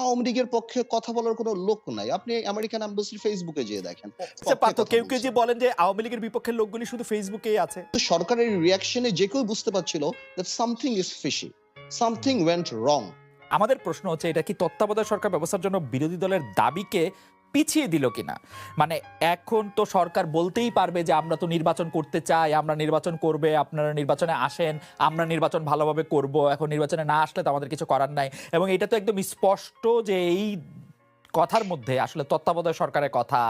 আওয়ামী লীগের পক্ষে কথা বলার কোনো লোক নাই। আপনি আমেরিকান অ্যাম্বাসির ফেসবুকে যেয়ে দেখেন। কেউ কেউ যে বলেন যে আওয়ামী লীগের বিপক্ষের লোকগুলি শুধু ফেসবুকেই আছে। সরকারের রিয়াকশনে যে কেউ বুঝতে পারছিল that something is fishy something went wrong আমাদের প্রশ্ন হচ্ছে এটা কি তত্ত্বাবধায়ক সরকার ব্যবস্থার জন্য বিরোধী দলের দাবিকে পিছিয়ে দিল কিনা? মানে এখন তো সরকার বলতেই পারবে যে আমরা তো নির্বাচন করতে চাই, আমরা নির্বাচন করবে, আপনারা নির্বাচনে আসেন, আমরা নির্বাচন ভালোভাবে করব, এখন নির্বাচনে না আসলে তো আমাদের কিছু করার নাই। এবং এটা তো একদম স্পষ্ট যে এই কথার মধ্যে আসলে তত্ত্বাবধায়ক সরকারের কথা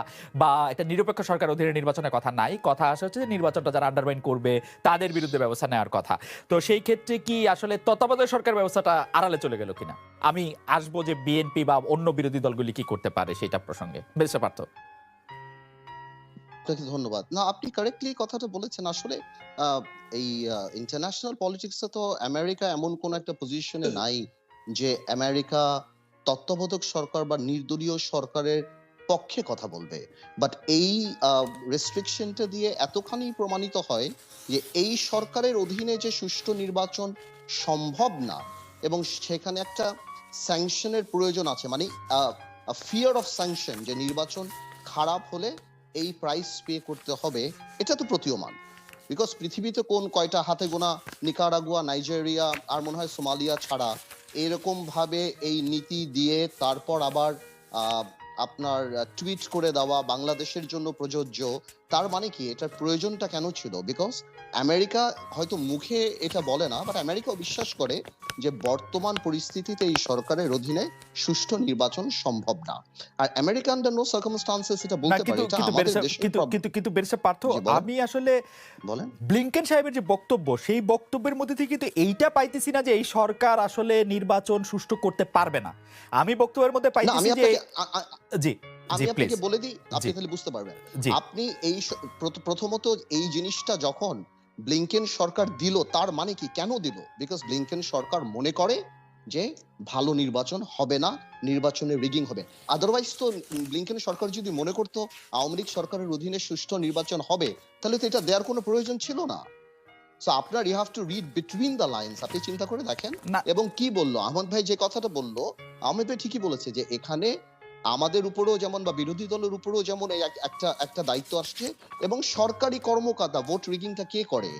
বা একটা নিরপেক্ষ সরকার অধীনে নির্বাচনের কথা নাই। কথা আসে হচ্ছে যে নির্বাচনটা যারা আন্ডারমাইন করবে তাদের বিরুদ্ধে ব্যবস্থা নেওয়ার কথা। তো সেই ক্ষেত্রে কি আসলে তত্ত্বাবধায়ক সরকার ব্যবস্থাটা আড়ালে চলে গেল কিনা? আমি আসব যে বিএনপি বা অন্য বিরোধী দলগুলি কি করতে পারে সেটা প্রসঙ্গে। বেশ পার্থ। আপনাকে ধন্যবাদ। না আপনি কারেক্টলি কথাটা বলেছেন। আসলে এই ইন্টারন্যাশনাল পলিটিক্সে তো আমেরিকা এমন কোন একটা পজিশনে নাই যে আমেরিকা তত্ত্বাবধায়ক সরকার বা নির্দলীয় সরকারের পক্ষে কথা বলবে। বাট এই রেস্ট্রিকশনটা দিয়ে এতখানি প্রমাণিত হয় যে এই সরকারের অধীনে যে সুষ্ঠু নির্বাচন সম্ভব না এবং সেখানে একটা স্যাংশনের প্রয়োজন আছে। মানে ফিয়ার অফ স্যাংশন যে নির্বাচন খারাপ হলে এই প্রাইস পে করতে হবে, এটা তো প্রতীয়মান। বিকজ পৃথিবীতে কোন কয়টা হাতে গোনা? নিকারাগুয়া, নাইজেরিয়া, আর মনে হয় সোমালিয়া ছাড়া এরকম ভাবে এই নীতি দিয়ে তারপর আবার আপনার টুইট করে দেওয়া বাংলাদেশের জন্য প্রযোজ্য তার মানে কি? এটার প্রয়োজনটা কেন ছিল? বিকজ আমেরিকা হয়তো মুখে এটা বলে না বাট আমেরিকাও বিশ্বাস করে যে বর্তমান পরিস্থিতিতে এই সরকারের অধীনে সুষ্ঠু নির্বাচন সম্ভব না। আর আমেরিকা আন্ডার নো সার্কামস্টান্সেস এটা বলতে পারে এটা আমাদের দেশের কিন্তু কিন্তু কিন্তু বেরেসা পার্থ আমি আসলে বলেন। ব্লিংকেন সাহেবের যে বক্তব্য সেই বক্তব্যের মধ্যে থেকে কিন্তু এইটা পাইতেছি না যে এই সরকার আসলে নির্বাচন সুষ্ঠু করতে পারবে না। আমি বক্তব্যের মধ্যে পাইতেছি যে জি। আমি আপনাকে বলে দিই আপনি তাহলে বুঝতে পারবেন। আপনি এই প্রথমত এই জিনিসটা যখন ব্লিংকেন সরকার দিল তার মানে কি? কেন দিল? বিকজ ব্লিংকেন সরকার মনে করে যে ভালো নির্বাচন হবে না নির্বাচনে রিগিং হবে। আদারওয়াইজ তো ব্লিংকেন সরকার যদি মনে করতো আওয়ামী লীগ সরকারের অধীনে সুষ্ঠু নির্বাচন হবে তাহলে তো এটা দেওয়ার কোনো প্রয়োজন ছিল না। সো আপনার you have to read between the lines আপনি চিন্তা করে দেখেন। এবং কি বলল? আহমদ ভাই যে কথাটা বলল আহমেদ ভাই ঠিকই বলেছে যে এখানে আমাদের উপরেও যেমন বা বিরোধী দলের উপরেও যেমন একটা একটা দায়িত্ব আসছে এবং সরকারি কর্মকর্তা ভোট রিগিংটা কে করে?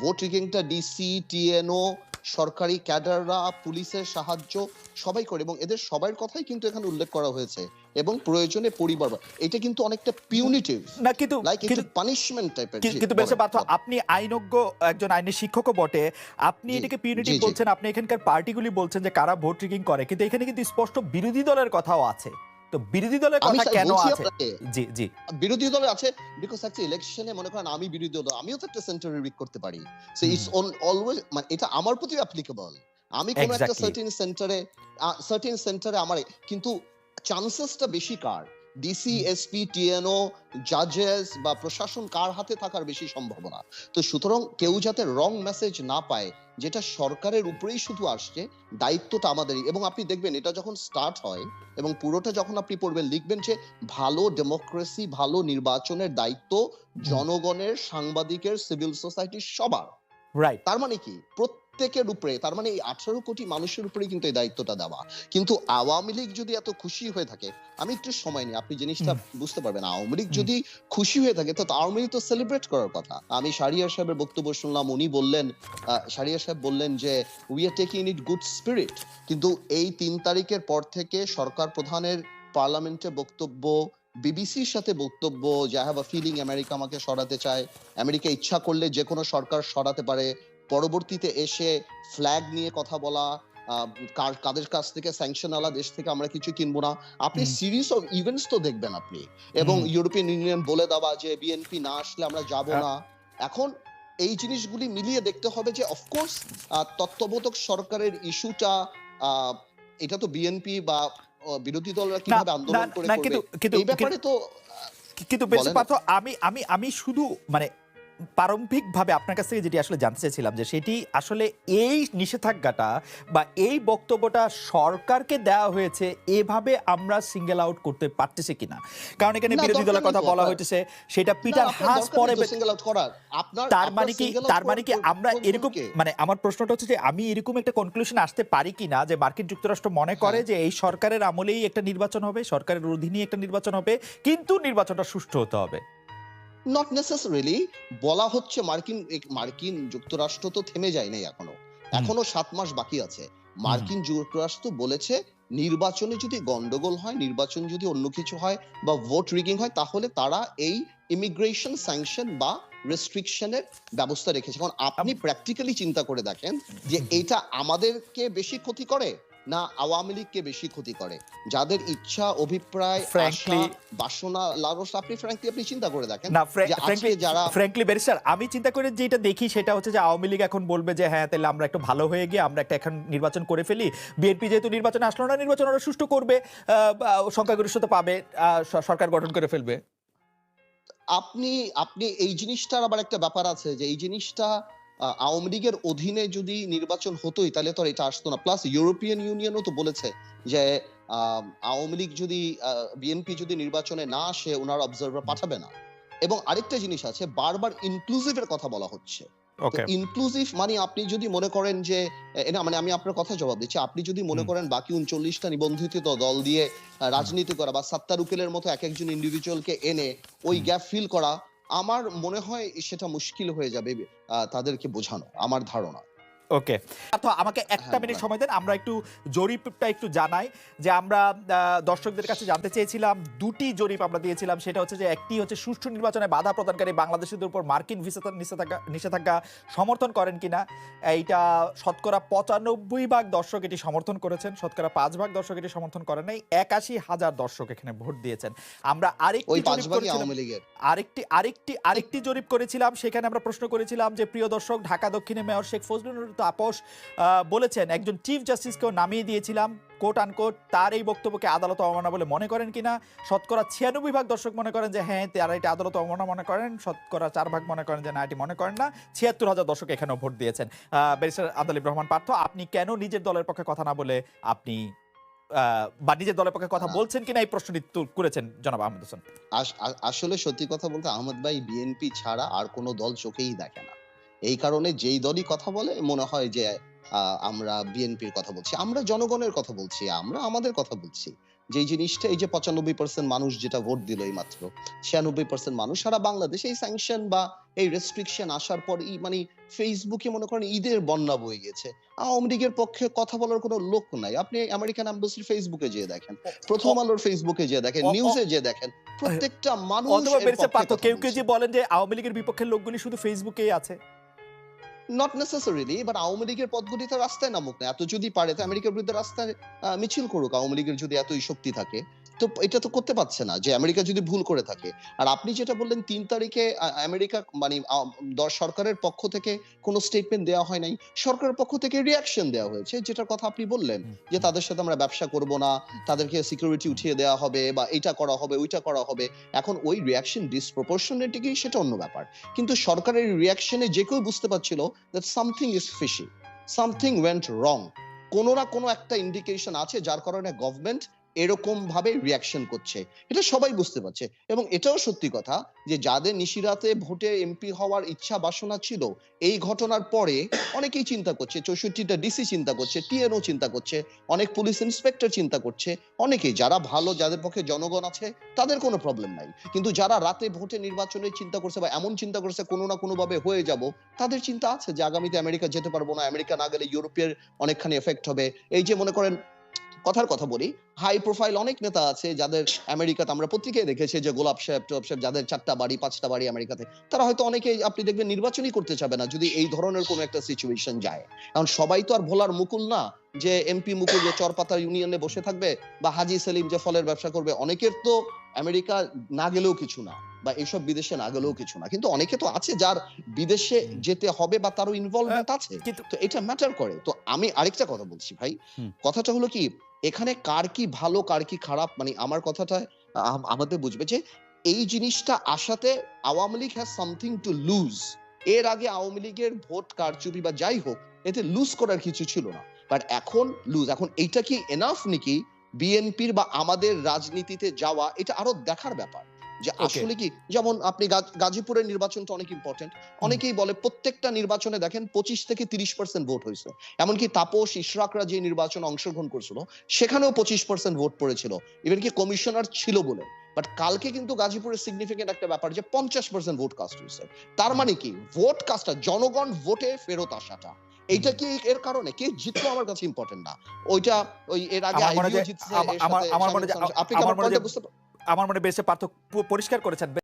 ভোট রিগিংটা ডিসি টিএনও সরকারি ক্যাডাররা পুলিশের সাহায্য সবাই করে এবং এদের সবার কথাই কিন্তু এখানে উল্লেখ করা হয়েছে এবং প্রয়োজনে পরিবার এটা কিন্তু অনেকটা পিউনিটিভ না কিন্তু লাইক কিন্তু পানিশমেন্ট টাইপের কিন্তু বেশ পার্থ আপনি আইনজ্ঞ একজন আইনের শিক্ষকও বটে আপনি এটাকে পিউনিটি জি, জি। বলছেন আপনি এখানকার পার্টিগুলি বলছেন যে কারা ভোট রিগিং করে কিন্তু এখানে কিন্তু স্পষ্ট বিরোধী দলের কথাও আছে। তো বিরোধী দলের কথা কেন আছে? জি জি। বিরোধী দলে আছে বিকজ ইলেকশনে মনে করেন আমি বিরোধী দল আমিও তো একটা সেন্টারে রিক করতে পারি। সো। ইটস অলওয়েজ মানে এটা আমার প্রতি অ্যাপ্লিকেবল আমি কোন একটা. সার্টেন সেন্টারে সার্টেন সেন্টারে আমার কিন্তু চান্সেসটা বেশি কার? ডিসি এসপি টিএনও জাজেস বা প্রশাসন কার হাতে থাকার বেশি সম্ভাবনা? তো সুতরাং কেউ যাতে রং মেসেজ না পায় যেটা সরকারের উপরেই শুধু আসছে দায়িত্বটা আমাদেরই। এবং আপনি দেখবেন এটা যখন স্টার্ট হয় এবং পুরোটা যখন আপনি পড়বেন লিখবেন যে ভালো ডেমোক্রেসি ভালো নির্বাচনের দায়িত্ব জনগণের সাংবাদিকের সিভিল সোসাইটির সবার। রাইট তার মানে কি? প্রত্যেকের উপরে তার মানে এই আঠারো কোটি মানুষের উপরে কিন্তু এই দায়িত্বটা দেওয়া। কিন্তু আওয়ামী লীগ যদি এত খুশি হয়ে থাকে আমি একটু সময় নিই আপনি জিনিসটা বুঝতে পারবেন আওয়ামী লীগ যদি খুশি হয়ে থাকে তো আওয়ামী লীগ তো সেলিব্রেট করার কথা। আমি শারিয়ার সাহেবের বক্তব্য শুনলাম উনি বললেন শারিয়ার সাহেব বললেন যে we are taking it good spirit কিন্তু এই তিন তারিখের পর থেকে সরকার প্রধানের পার্লামেন্টে বক্তব্য বিবিসির সাথে বক্তব্য যে হ্যাভ আ ফিলিং আমেরিকা আমাকে সরাতে চায়। আমেরিকা ইচ্ছা করলে যে কোনো সরকার সরাতে পারে। পরবর্তীতে এসে ফ্ল্যাগ নিয়ে কথা বলা কাদের কাছ থেকে স্যাংশন আলা দেশ থেকে আমরা কিছু কিনবো না। আপনি সিরিজ অফ ইভেন্টস তো দেখবেন আপনি। এবং ইউরোপিয়ান ইউনিয়ন বলে দেওয়া যে বিএনপি না আসলে আমরা যাব না। এখন এই জিনিসগুলি মিলিয়ে দেখতে হবে যে অফকোর্স তত্ত্বাবধায়ক সরকারের ইস্যুটা এটা তো বিএনপি বা বিরোধী দলরা কীভাবে আন্দোলন করে করবে? এই ব্যাপারে তো কিন্তু আমি আমি আমি শুধু মানে প্রারম্ভিকভাবে আপনার কাছ থেকে যেটি আসলে জানতে চাইছিলাম যে সেটি আসলে এই নিষেধাজ্ঞাটা বা এই বক্তব্যটা সরকারকে দেওয়া হয়েছে এভাবে আমরা সিঙ্গেল আউট করতে পারতেছি কিনা? কারণ এখানে বিরোধী দলের কথা বলা হইতেছে সেটা পিটার হাঁস পরে তার মানে কি? তার মানে কি? আমরা এরকম মানে আমার প্রশ্নটা হচ্ছে যে আমি এরকম একটা কনক্লুশন আসতে পারি কিনা যে মার্কিন যুক্তরাষ্ট্র মনে করে হ্যাঁ। যে এই সরকারের আমলেই একটা নির্বাচন হবে সরকারের অধীনেই একটা নির্বাচন হবে কিন্তু নির্বাচনটা সুষ্ঠু হতে হবে। নট নেসেসারিলি বলা হচ্ছে মার্কিন মার্কিন যুক্তরাষ্ট্র তো থেমে যায় নাই এখনও এখনও সাত মাস বাকি আছে। মার্কিন যুক্তরাষ্ট্র বলেছে নির্বাচনে যদি গন্ডগোল হয় নির্বাচন যদি অন্য কিছু হয় বা ভোট রিগিং হয় তাহলে তারা এই ইমিগ্রেশন স্যাংশন বা রেস্ট্রিকশনের ব্যবস্থা রেখেছে। কারণ আপনি প্র্যাকটিক্যালি চিন্তা করে দেখেন যে এটা আমাদেরকে বেশি ক্ষতি করে? না আওয়ামী লীগকে বেশি ক্ষতি করে। যাদের ইচ্ছা অভিপ্রায় আশা বাসনা লালস আপনি ফ্র্যাঙ্কলি আপনি চিন্তা করে দেখেন না আজকে যারা ফ্র্যাঙ্কলি ব্যারিস্টার আমি চিন্তা করে যেটা দেখি সেটা হচ্ছে যে আওয়ামী লীগ এখন বলবে যে হ্যাঁ তাহলে আমরা একটু ভালো হয়ে গিয়ে আমরা একটা এখন নির্বাচন করে ফেলি। বিএনপি যেহেতু নির্বাচন আসলো না নির্বাচন ওরা সুষ্ঠু করবে সংখ্যাগরিষ্ঠতা পাবে সরকার গঠন করে ফেলবে। আপনি আপনি এই জিনিসটার আবার একটা ব্যাপার আছে যে এই জিনিসটা আওয়ামী লীগের অধীনে যদি নির্বাচন হতোই তাহলে তো এটা আসতো না। প্লাস ইউরোপিয়ান ইউনিয়নও তো বলেছে যে আওয়ামী লীগ যদি বিএনপি যদি নির্বাচনে না আসে ওনার অবজারভার পাঠাবে না। এবং আরেকটা জিনিস আছে বারবার ইনক্লুসিভের কথা বলা হচ্ছে। ইনক্লুসিভ মানে আপনি যদি মনে করেন যে না মানে আমি আপনার কথা জবাব দিচ্ছি। আপনি যদি মনে করেন বাকি উনচল্লিশটা নিবন্ধিত দল দিয়ে রাজনীতি করা বা সাত্তার উকিলের মতো এক একজন ইন্ডিভিজুয়ালকে এনে ওই গ্যাপ ফিল করা আমার মনে হয় সেটা মুশকিল হয়ে যাবে তাদেরকে বোঝানো আমার ধারণা। ওকে তো আমাকে একটা হ্যাঁ, মিনিট বলেন। সময় দেন আমরা একটু জরিপটা একটু জানাই যে আমরা দর্শকদের কাছে জানতে চেয়েছিলাম দুটি জরিপ আমরা দিয়েছিলাম সেটা হচ্ছে যে একটি হচ্ছে সুষ্ঠু নির্বাচনে বাধা প্রদানকারী বাংলাদেশিদের উপর মার্কিন ভিসা নিষেধাজ্ঞা নিষেধাজ্ঞা সমর্থন করেন কিনা এইটা শতকরা পঁচানব্বই ভাগ দর্শক এটি সমর্থন করেছেন শতকরা পাঁচ ভাগ দর্শক এটি সমর্থন করেন নাই একাশি হাজার দর্শক এখানে ভোট দিয়েছেন। আমরা আরেকটি আরেকটি আরেকটি আরেকটি জরিপ করেছিলাম সেখানে আমরা প্রশ্ন করেছিলাম যে প্রিয় দর্শক ঢাকা দক্ষিণে মেয়র শেখ ফজলুল তাপস আহ, বলেছেন একজন চিফ জাস্টিসকেও নামিয়ে দিয়েছিলাম কোট আনকোট তার এই বক্তব্যকে আদালত অবমাননা বলে মনে করেন কিনা? শতকরা ছিয়ানব্বই ভাগ দর্শক মনে করেন যে হ্যাঁ তারা এটা আদালত অবমাননা মনে করেন শতকরা চার ভাগ মনে করেন যে না এটি মনে করেন না। ছিয়াত্তর হাজার দর্শক এখানেও ভোট দিয়েছেন। ব্যারিস্টার আদালিব রহমান পার্থ আপনি কেন নিজের দলের পক্ষে কথা না বলে আপনি আহ, বা নিজের দলের পক্ষে কথা বলছেন কিনা এই প্রশ্নটি করেছেন জনাব আহমেদ হোসেন? আসলে সত্যি কথা বলতে আহমদ ভাই বিএনপি ছাড়া আর কোনো দল চোখেই দেখে না। এই কারণে যেই দলই কথা বলে মনে হয় যে আমরা বিএনপির কথা বলছি আমরা জনগণের কথা বলছি আমরা আমাদের কথা বলছি। যে জিনিসটা এই যে পঁচানব্বই পার্সেন্ট মানুষ যেটা ভোট দিল এই মাত্র ছিয়ানব্বই পার্সেন্ট মানুষ সারা বাংলাদেশে এই স্যাংশন বা এই রেস্ট্রিকশন আসার পর মানে ফেসবুকে মনে করেন ঈদের বন্যা বয়ে গেছে। আওয়ামী লীগের পক্ষে কথা বলার কোনো লোক নাই। আপনি আমেরিকান অ্যাম্বাসির ফেসবুকে যেয়ে দেখেন প্রথম আলোর ফেসবুকে যেয়ে দেখেন নিউজে যেয়ে দেখেন প্রত্যেকটা মানুষ কেউ কেউ যে বলেন যে আওয়ামী লীগের বিপক্ষের লোকগুলি শুধু ফেসবুকেই আছে। নট নেসেসারিলি বাট আওয়ামী লীগের পদগুলি তো রাস্তায় নামুক না। এত যদি পারে, তো আমেরিকার বিরুদ্ধে রাস্তায় মিছিল করুক, আওয়ামী লীগের যদি এতই শক্তি থাকে। তো এটা তো করতে পারছে না যে আমেরিকা যদি ভুল করে থাকে। আর আপনি যেটা বললেন তিন তারিখে আমেরিকা মানে সরকারের পক্ষ থেকে কোনো স্টেটমেন্ট দেওয়া হয় নাই। সরকারের পক্ষ থেকে রিয়াকশন দেওয়া হয়েছে যেটার কথা আপনি বললেন যে তাদের সাথে আমরা ব্যবসা করব না তাদেরকে সিকিউরিটি উঠিয়ে দেওয়া হবে বা এটা করা হবে ওইটা করা হবে। এখন ওই রিয়াকশন ডিসপ্রপোর্শনেট কি সেটা অন্য ব্যাপার। কিন্তু সরকারের রিয়াকশনে যে কেউ বুঝতে পারছিল that something is fishy something went wrong কোনো না কোনো একটা ইন্ডিকেশন আছে যার কারণে গভর্নমেন্ট এরকম ভাবে রিয়াকশন করছে। এটা সবাই বুঝতে পারছে। এবং এটাও সত্যি কথা যে, যাদের নিশিরাতে ভোটে এমপি হওয়ার ইচ্ছা বাসনা ছিল, এই ঘটনার পরে অনেকেই চিন্তা করছে, চৌষট্টিটা ডিসি চিন্তা করছে টিএনও চিন্তা করছে, অনেক পুলিশ ইন্সপেক্টর চিন্তা করছে, অনেকেই যারা ভালো, যাদের পক্ষে জনগণ আছে, তাদের কোনো প্রবলেম নাই। কিন্তু যারা রাতে ভোটে নির্বাচনের চিন্তা করছে বা এমন চিন্তা করছে, কোনো না কোনো ভাবে হয়ে যাব, তাদের চিন্তা আছে যে, আগামীতে আমেরিকা যেতে পারব না। আমেরিকা না গেলে ইউরোপের অনেকখানি এফেক্ট হবে। এই যে, মনে করেন কথার কথা বলি। হাই প্রোফাইল অনেক নেতা আছে যাদের আমেরিকাতে আমরা পত্রিকায় দেখেছি যে গোলাপ সাহেব টোলাপ সাহেব যাদের চারটা বাড়ি পাঁচটা বাড়ি আমেরিকাতে তারা হয়তো অনেকে আপনি দেখবেন নির্বাচনই করতে চাবে না যদি এই ধরনের কোনো একটা সিচুয়েশন যায়। কারণ সবাই তো আর ভোলার মুকুল না যে এমপি মুকুল যে চরপাতা ইউনিয়নে বসে থাকবে বা হাজি সেলিম যে ফলের ব্যবসা করবে অনেকের তো আমেরিকা না গেলেও কিছু না বা এইসব বিদেশে না গেলেও কিছু না। কিন্তু অনেকে তো আছে যার বিদেশে যেতে হবে বা তারও ইনভলভমেন্ট আছে। তো এটা ম্যাটার করে। তো আমি আরেকটা কথা বলছি ভাই। কথাটা হলো কি? এখানে কার কি ভালো, কার কি খারাপ মানে আমার কথাটা আমাদের বুঝবে যে এই জিনিসটা আসাতে Awami League has something to lose এর আগে আওয়ামী লীগের ভোট, কারচুপি বা যাই হোক, এতে লুজ করার কিছু ছিল না। বাট এখন লুজ এখন এইটা কি এনাফ নাকি? বিএনপির বা আমাদের রাজনীতিতে যাওয়া, এটা আরও দেখার ব্যাপার। যে আসলে কি যেমন আপনি গাজীপুরের নির্বাচনটা অনেক ইম্পর্টেন্ট অনেকেই বলে প্রত্যেকটা নির্বাচনে দেখেন পঁচিশ থেকে তিরিশ পার্সেন্ট ভোট হয়েছে। এমনকি তাপস ইশরাকরা যে নির্বাচনে অংশগ্রহণ করছিল সেখানেও পঁচিশ পার্সেন্ট ভোট পড়েছিল। ইভেন কি কমিশনার ছিল বলে। বাট কালকে কিন্তু গাজীপুরের সিগনিফিকেন্ট একটা ব্যাপার যে পঞ্চাশ পার্সেন্ট ভোট কাস্ট হয়েছে। তার মানে কি ভোট কাস্টটা জনগণ ভোটে ফেরত আসাটা। এইটা কি এর কারণে? কে জিতলো আমার কাছে ইম্পর্টেন্ট না। ওইটা ওই এর আগে জিতছে আমার- মনে আপনি কি আমার বুঝতে আমার মনে বেশি পার্থক্য পরিষ্কার করেছেন।